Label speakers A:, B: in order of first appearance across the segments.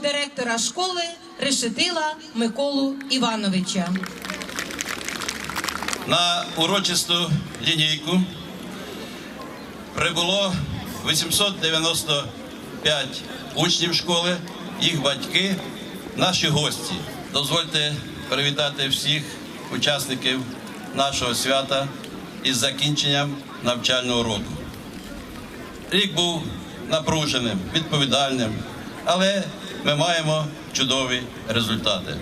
A: директора школи Решетила Миколу Івановича.
B: На урочисту лінійку прибуло 895 учнів школи, їх батьки, наші гості. Дозвольте привітати всіх учасників нашого свята із закінченням навчального року. Рік був напруженим, відповідальним, але ми маємо чудові результати.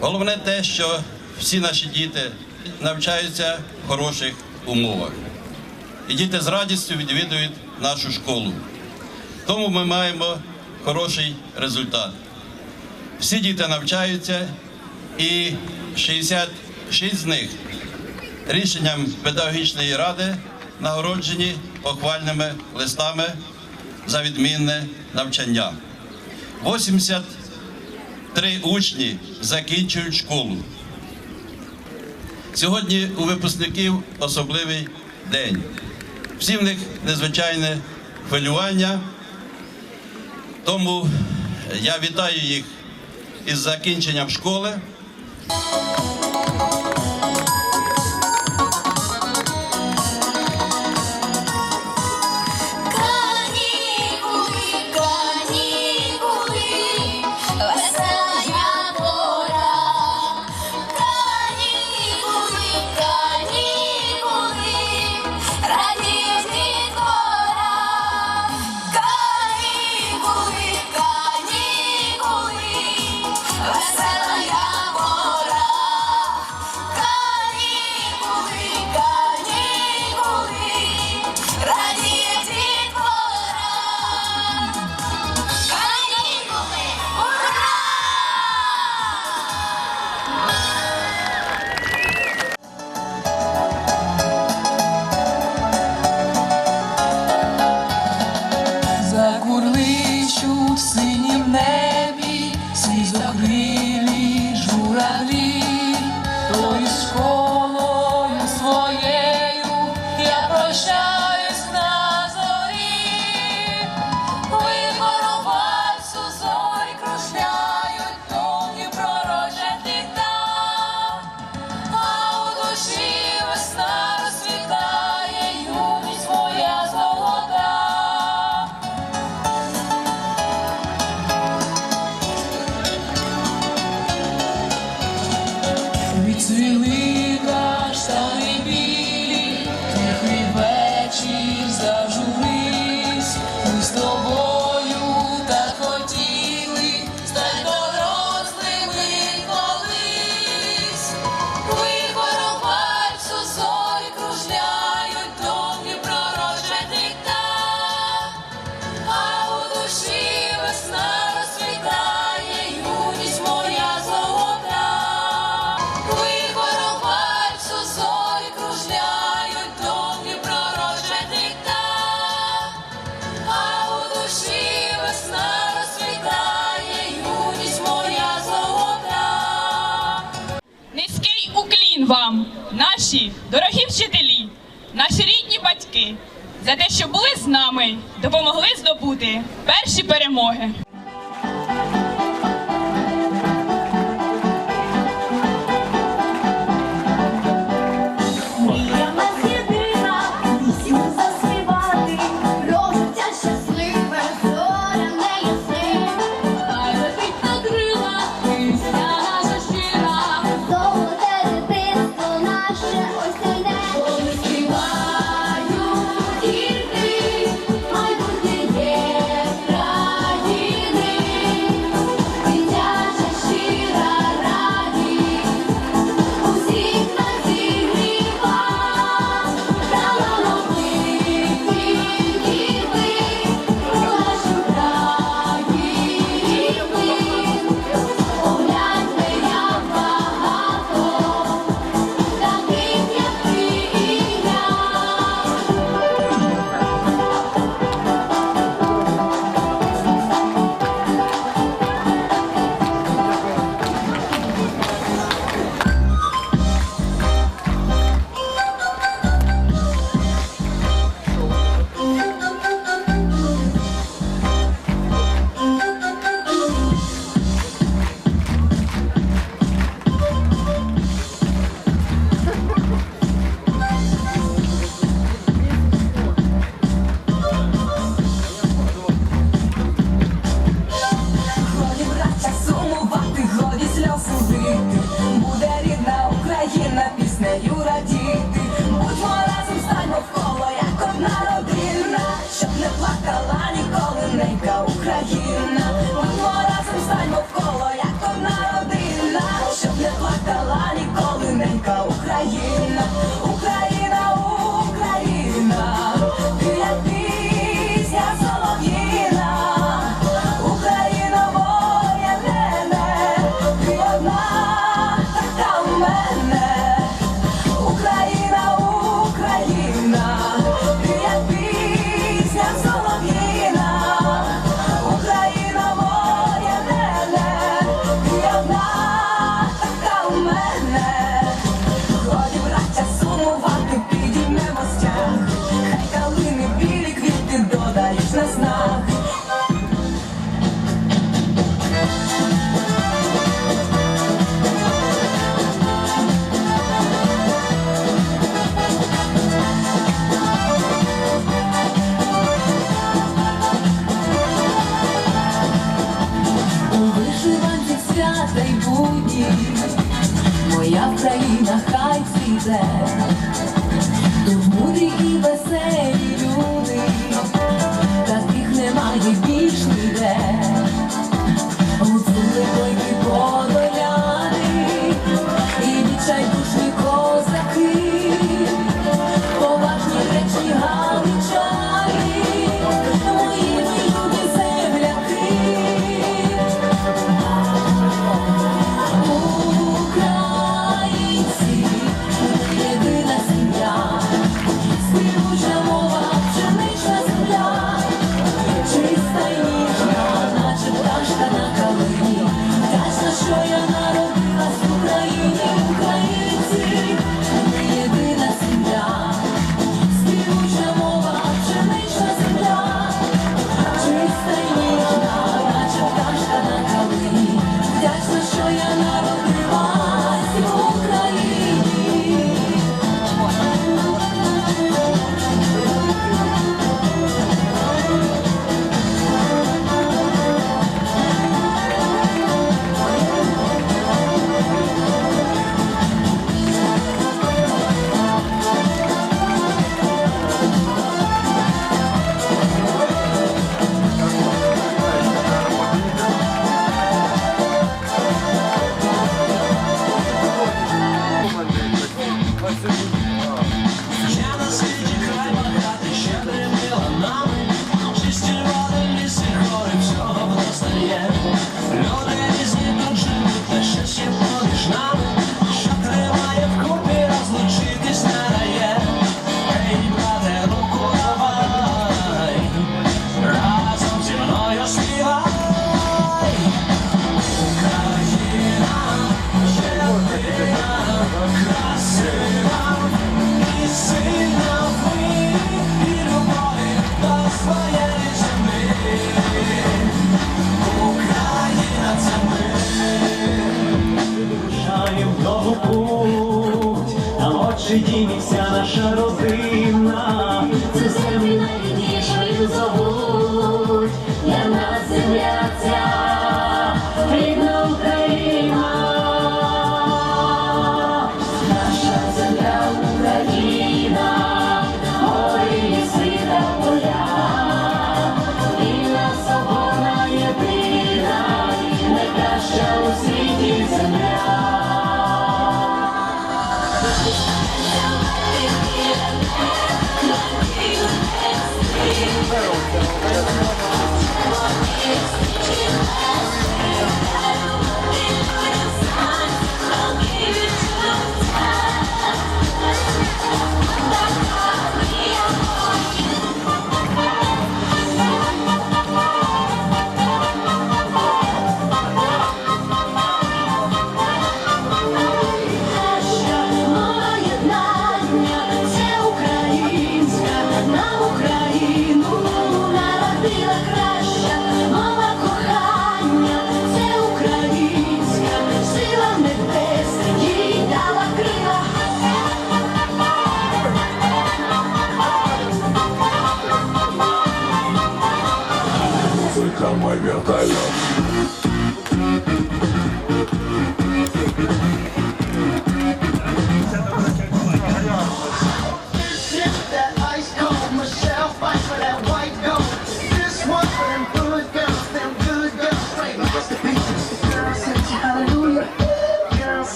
B: Головне те, що всі наші діти навчаються в хороших умовах. І діти з радістю відвідують нашу школу. Тому ми маємо хороший результат. Всі діти навчаються, і 66 з них рішенням педагогічної ради нагороджені похвальними листами за відмінне навчання. 83 учні закінчують школу. Сьогодні у випускників особливий день. Всі в них незвичайне хвилювання. Тому я вітаю їх із закінченням школи.
C: Вам, наші дорогі вчителі, наші рідні батьки, за те, що були з нами, допомогли здобути перші перемоги.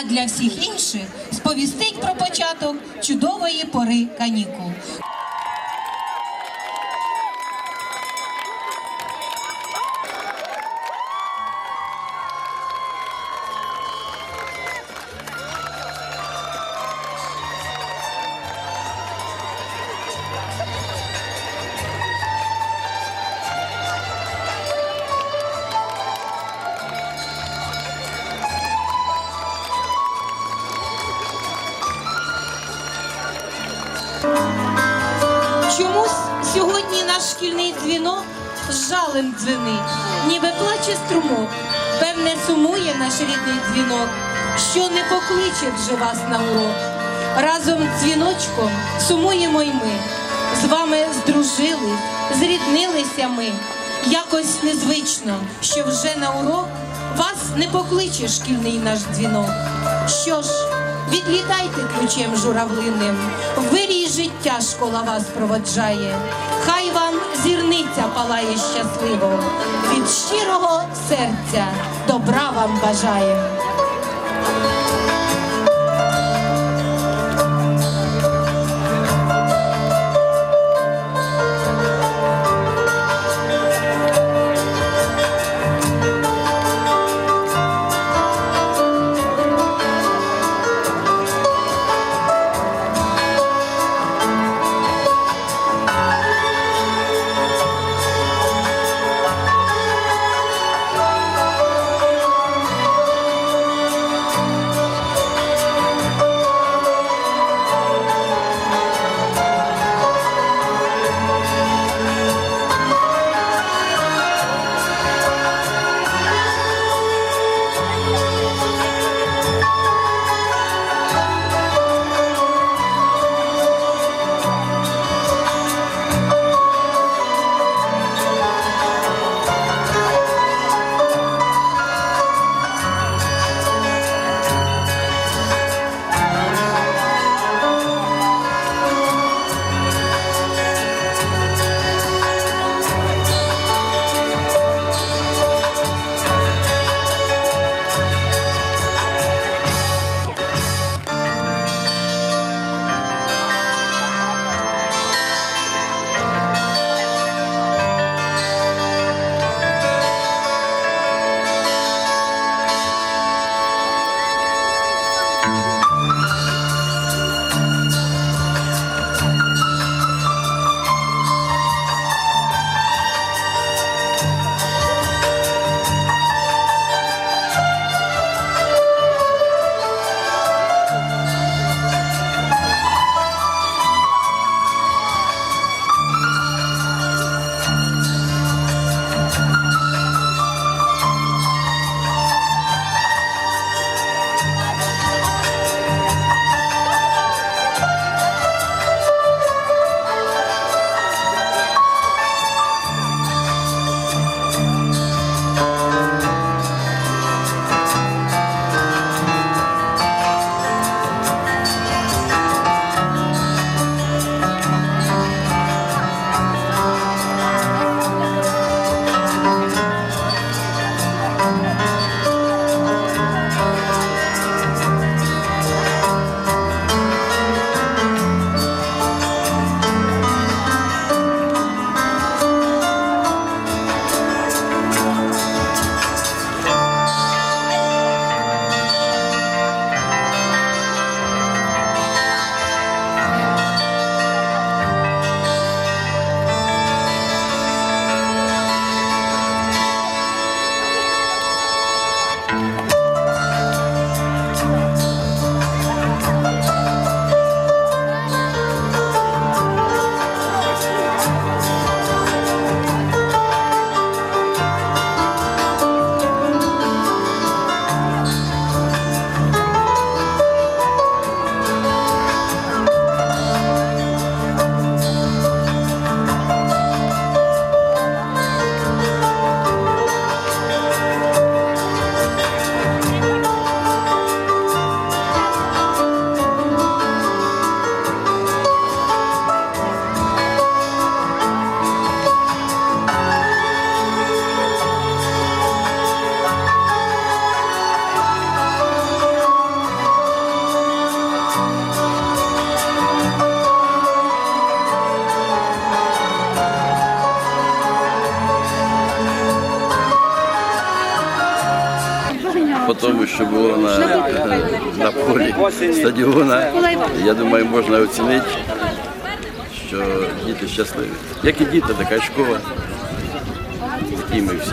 A: А для всіх інших сповістить про початок чудової пори канікул. Чомусь сьогодні наш шкільний дзвінок з жалем дзвенить, ніби плаче струмок. Певне, сумує наш рідний дзвінок, що не покличе вже вас на урок. Разом дзвіночком сумуємо й ми. З вами здружились, зріднилися ми. Якось незвично, що вже на урок вас не покличе шкільний наш дзвінок. Що ж, відлітайте ключем журавлиним, вирій життя школа вас проводжає. Хай вам зірниця палає щасливо, від щирого серця добра вам бажає.
D: Тому, що було на, на полі стадіона, я думаю, можна оцінити, що діти щасливі. Як і діти, така й школа, такі ми всі.